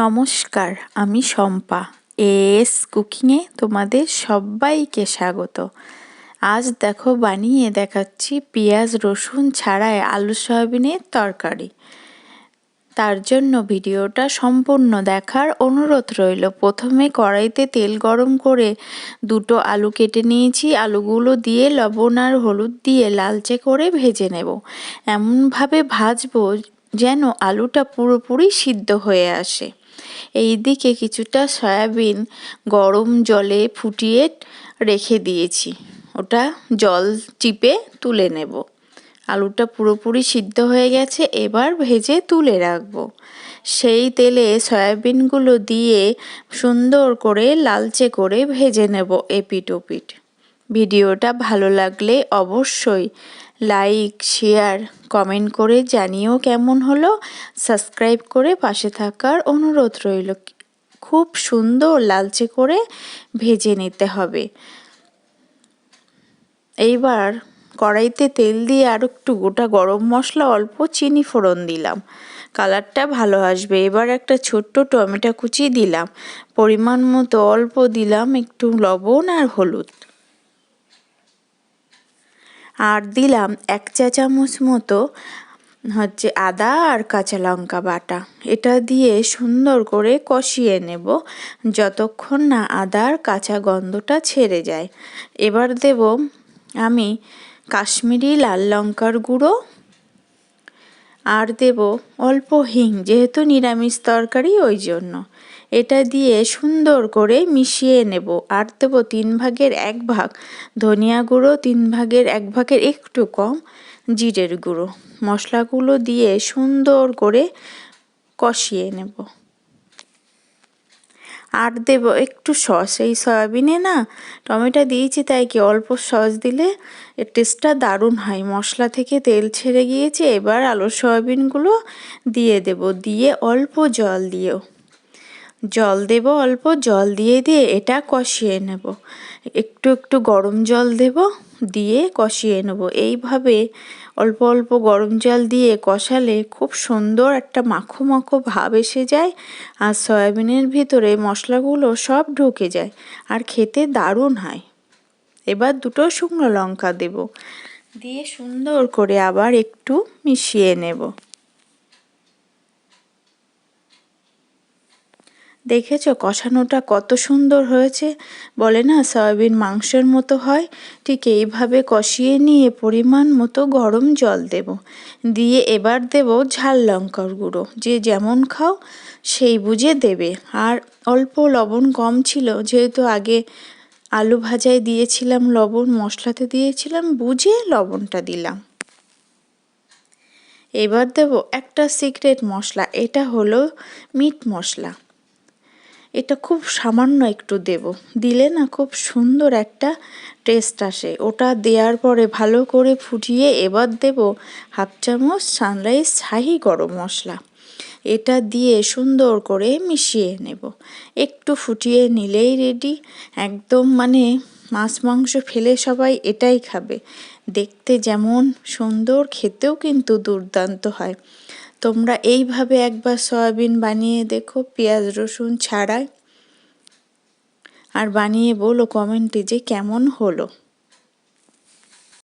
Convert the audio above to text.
নমস্কার, আমি শম্পা। এস কুকিংয়ে তোমাদের সবাইকে স্বাগত। আজ দেখো বানিয়ে দেখাচ্ছি পেঁয়াজ রসুন ছাড়াই আলু সয়াবিনের তরকারি। তার জন্য ভিডিওটা সম্পূর্ণ দেখার অনুরোধ রইল। প্রথমে কড়াইতে তেল গরম করে দুটো আলু কেটে নিয়েছি। আলুগুলো দিয়ে লবণ আর হলুদ দিয়ে লালচে করে ভেজে নেব। এমনভাবে ভাজবো যেন আলুটা পুরোপুরি সিদ্ধ হয়ে আসে। এই দিকে কিছুটা সয়াবিন গরম জলে ফুটিয়ে রেখে দিয়েছি। ওটা জল চিপে তুলে নেব। আলুটা পুরোপুরি সিদ্ধ হয়ে গেছে, এবার ভেজে তুলে রাখব। সেই তেলে সয়াবিনগুলো দিয়ে সুন্দর করে লালচে করে ভেজে নেব এপিট ওপিট। ভিডিওটা ভালো লাগলে অবশ্যই লাইক, শেয়ার, কমেন্ট করে জানিও কেমন হলো। সাবস্ক্রাইব করে পাশে থাকার অনুরোধ রইল। খুব সুন্দর লালচে করে ভেজে নিতে হবে। এইবার কড়াইতে তেল দিয়ে আর একটু গোটা গরম মশলা, অল্প চিনি ফোড়ন দিলাম। কালারটা ভালো আসবে। এবার একটা ছোট্ট টমেটো কুচি দিলাম। পরিমাণ মতো অল্প দিলাম একটু লবণ আর হলুদ। আর দিলাম এক চা চামচ মতো হচ্ছে আদা আর কাঁচা লঙ্কা বাটা। এটা দিয়ে সুন্দর করে কষিয়ে নেব যতক্ষণ না আদার কাঁচা গন্ধটা ছেড়ে যায়। এবার দেব আমি কাশ্মীরি লাল লঙ্কার গুঁড়ো আর দেব অল্প হিং, যেহেতু নিরামিষ তরকারি ওই জন্য। এটা দিয়ে সুন্দর করে মিশিয়ে নেব। আর দেবো তিন ভাগের এক ভাগ। ধনিয়া গুঁড়ো তিন ভাগের এক ভাগের একটু কম জিরের গুঁড়ো। মশলাগুলো দিয়ে সুন্দর করে কষিয়ে নেব। আর দেব একটু সস। এই সয়াবিনে না টমেটো দিয়েছি তাই কি অল্প সস দিলে এর টেস্টটা দারুণ হয়। মশলা থেকে তেল ছেড়ে গিয়েছে। এবার আলু সয়াবিনগুলো দিয়ে দেব। দিয়ে অল্প জল দিয়েও। জল দেব, অল্প জল দিয়ে দিয়ে এটা কষিয়ে নেব। একটু একটু গরম জল দেব, দিয়ে কষিয়ে নেব। এইভাবে অল্প অল্প গরম জল দিয়ে কষালে খুব সুন্দর একটা মাখো মাখো ভাব এসে যায় আর সয়াবিনের ভিতরে মশলাগুলো সব ঢুকে যায় আর খেতে দারুণ হয়। এবার দুটো শুকনো লঙ্কা দেব। দিয়ে সুন্দর করে আবার একটু মিশিয়ে নেব। দেখেছ কষানোটা কত সুন্দর হয়েছে? বলে না সয়াবিন মাংসের মতো হয়। ঠিক এইভাবে কষিয়ে নিয়ে পরিমাণ মতো গরম জল দেব। দিয়ে এবার দেব ঝাল লঙ্কার গুঁড়ো। যে যেমন খাও, সেই বুঝে দেবে। আর অল্প লবণ কম ছিল, যেহেতু আগে আলু ভাজায় দিয়েছিলাম লবণ, মশলাতে দিয়েছিলাম, বুঝে লবণটা দিলাম। এবার দেব একটা সিক্রেট মশলা, এটা হলো মিট মশলা। এটা খুব সামান্য একটু দেব। দিলে না খুব সুন্দর একটা টেস্ট আসে। ওটা দেওয়ার পরে ভালো করে ফুটিয়ে এবার দেব হাফ চামচ সানরাইজ শাহি গরম মশলা। এটা দিয়ে সুন্দর করে মিশিয়ে নেব। একটু ফুটিয়ে নিলেই রেডি একদম মানে মাছ মাংস ফেলে সবাই এটাই খাবে। দেখতে যেমন সুন্দর, খেতেও কিন্তু দুর্দান্ত হয়। তোমরা এইভাবে একবার সয়াবিন বানিয়ে দেখো, পেঁয়াজ রসুন ছাড়াই। আর বানিয়ে বলো কমেন্টে যে কেমন হলো।